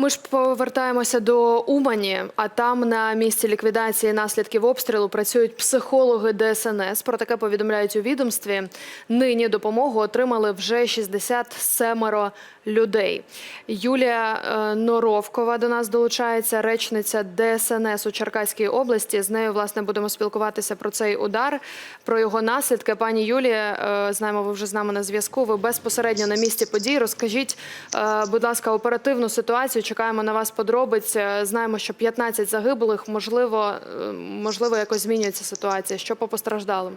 Ми ж повертаємося до Умані, а там на місці ліквідації наслідків обстрілу працюють психологи ДСНС. Про таке повідомляють у відомстві. Нині допомогу отримали вже 67 людей. Юлія е, Норовкова до нас долучається, речниця ДСНС у Черкаській області. З нею власне будемо спілкуватися про цей удар, про його наслідки. Пані Юлія, е, знаємо, ви вже з нами на зв'язку. Ви безпосередньо на місці подій. Розкажіть, е, будь ласка, оперативну ситуацію. Чекаємо на вас подробиць. Е, Знаємо, що 15 загиблих. Можливо, е, можливо, якось змінюється ситуація. Що по постраждалим?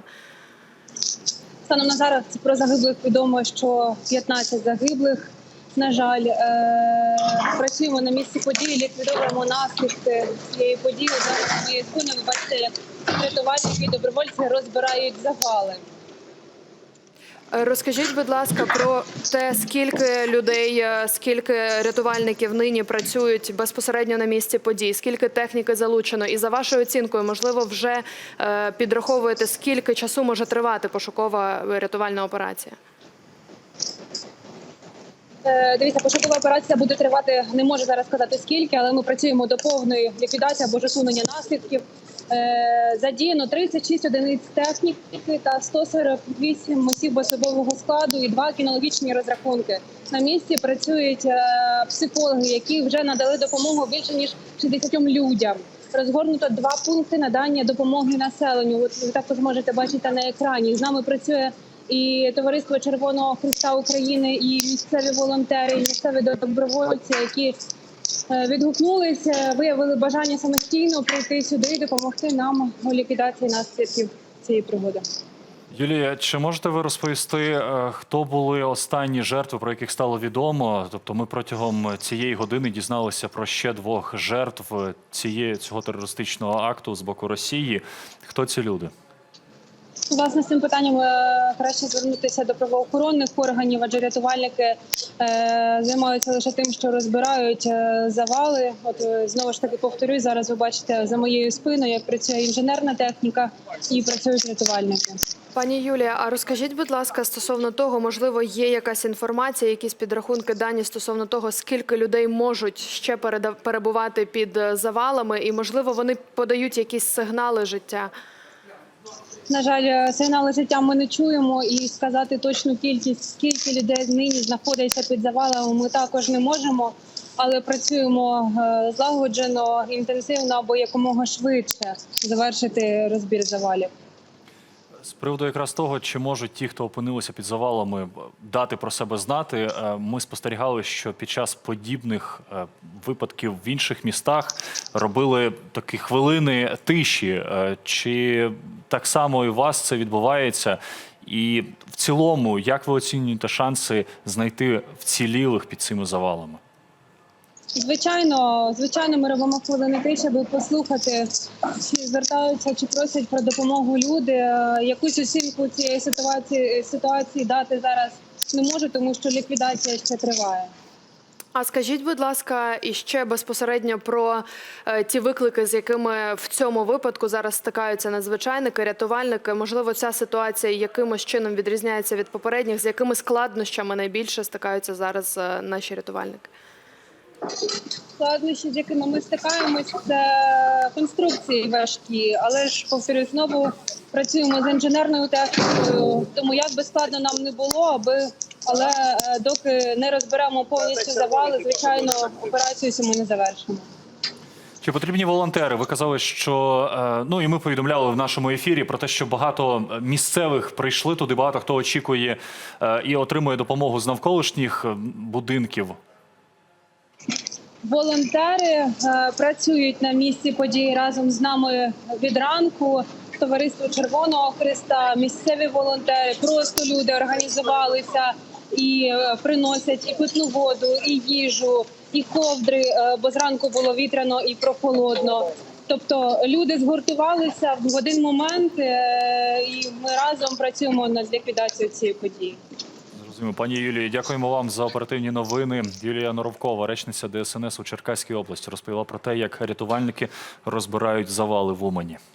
Станом на зараз про загиблих відомо, що 15 загиблих. На жаль, е- працюємо на місці події, ліквідовуємо наслідки цієї події. Зараз ви бачите, як рятувальники і добровольці розбирають завали. Е, Розкажіть, будь ласка, про те, скільки людей, е, скільки рятувальників нині працюють безпосередньо на місці подій, скільки техніки залучено, і за вашою оцінкою, можливо, вже е, підраховуєте, скільки часу може тривати пошукова рятувальна операція? Е, Дивіться, пошукова операція буде тривати. Не можу зараз сказати скільки, але ми працюємо до повної ліквідації або ж усунення наслідків. Е, Задіяно 36 одиниць техніки та 148 осіб особового складу і два кінологічні розрахунки. На місці працюють е, психологи, які вже надали допомогу більше ніж 60 людям. Розгорнуто два пункти надання допомоги населенню. От ви також можете бачити на екрані. З нами працює і товариство Червоного Христа України, і місцеві волонтери, і місцеві добровольці, які відгукнулися, виявили бажання самостійно прийти сюди і допомогти нам у ліквідації наслідків цієї пригоди. Юлія, чи можете ви розповісти, е, хто були останні жертви, про яких стало відомо? Тобто, ми протягом цієї години дізналися про ще двох жертв цієї цього терористичного акту з боку Росії. Хто ці люди? Власне, з цим питанням е, краще звернутися до правоохоронних органів, адже рятувальники е, займаються лише тим, що розбирають е, завали. От знову ж таки повторюю, зараз ви бачите за моєю спиною, як працює інженерна техніка і працюють рятувальники. Пані Юлія, а розкажіть, будь ласка, стосовно того, можливо, є якась інформація, якісь підрахунки дані стосовно того, скільки людей можуть ще перебувати під завалами, і можливо вони подають якісь сигнали життя. На жаль, е, сигнали життя ми не чуємо, і сказати точну кількість, скільки людей нині знаходяться під завалами, ми також не можемо. Але працюємо е, злагоджено, інтенсивно або якомога швидше завершити розбір завалів. З приводу якраз того, чи можуть ті, хто опинилися під завалами, дати про себе знати, е, ми спостерігали, що під час подібних випадків в інших містах робили такі хвилини тиші. Чи так само і у вас це відбувається? І в цілому, як ви оцінюєте шанси знайти вцілілих під цими завалами? Звичайно, звичайно, ми робимо хвилини тиші, аби послухати, чи звертаються, чи просять про допомогу люди. Е, Якусь оцінку цієї ситуації ситуації дати зараз не можу, тому що ліквідація ще триває. А скажіть, будь ласка, і ще безпосередньо про е, ті виклики, з якими в цьому випадку зараз стикаються надзвичайники, рятувальники. Можливо, ця ситуація якимось чином відрізняється від попередніх, з якими складнощами найбільше стикаються зараз е, наші рятувальники? Складнощі, з якими ми стикаємось, це конструкції важкі, але ж повторюю, знову працюємо з інженерною технікою. Тому як би складно нам не було, аби але е, доки не розберемо повністю завали, звичайно, операцію ми не завершимо. Чи потрібні волонтери? Ви казали, що е, ну і ми повідомляли в нашому ефірі про те, що багато місцевих прийшли туди. Багато хто очікує е, і отримує допомогу з навколишніх будинків. Волонтери працюють на місці події разом з нами від ранку. Товариство Червоного Христа, місцеві волонтери, просто люди організувалися і е, приносять і питну воду, і їжу, і ковдри, е, бо зранку було вітряно і прохолодно. Тобто люди згуртувалися в один момент, е, і ми разом працюємо над ліквідацією цієї події. Зрозуміло. Пані Юлії, дякуємо вам за оперативні новини. Юлія Норовкова, речниця ДСНС у Черкаській області, розповіла про те, як рятувальники розбирають завали в Умані.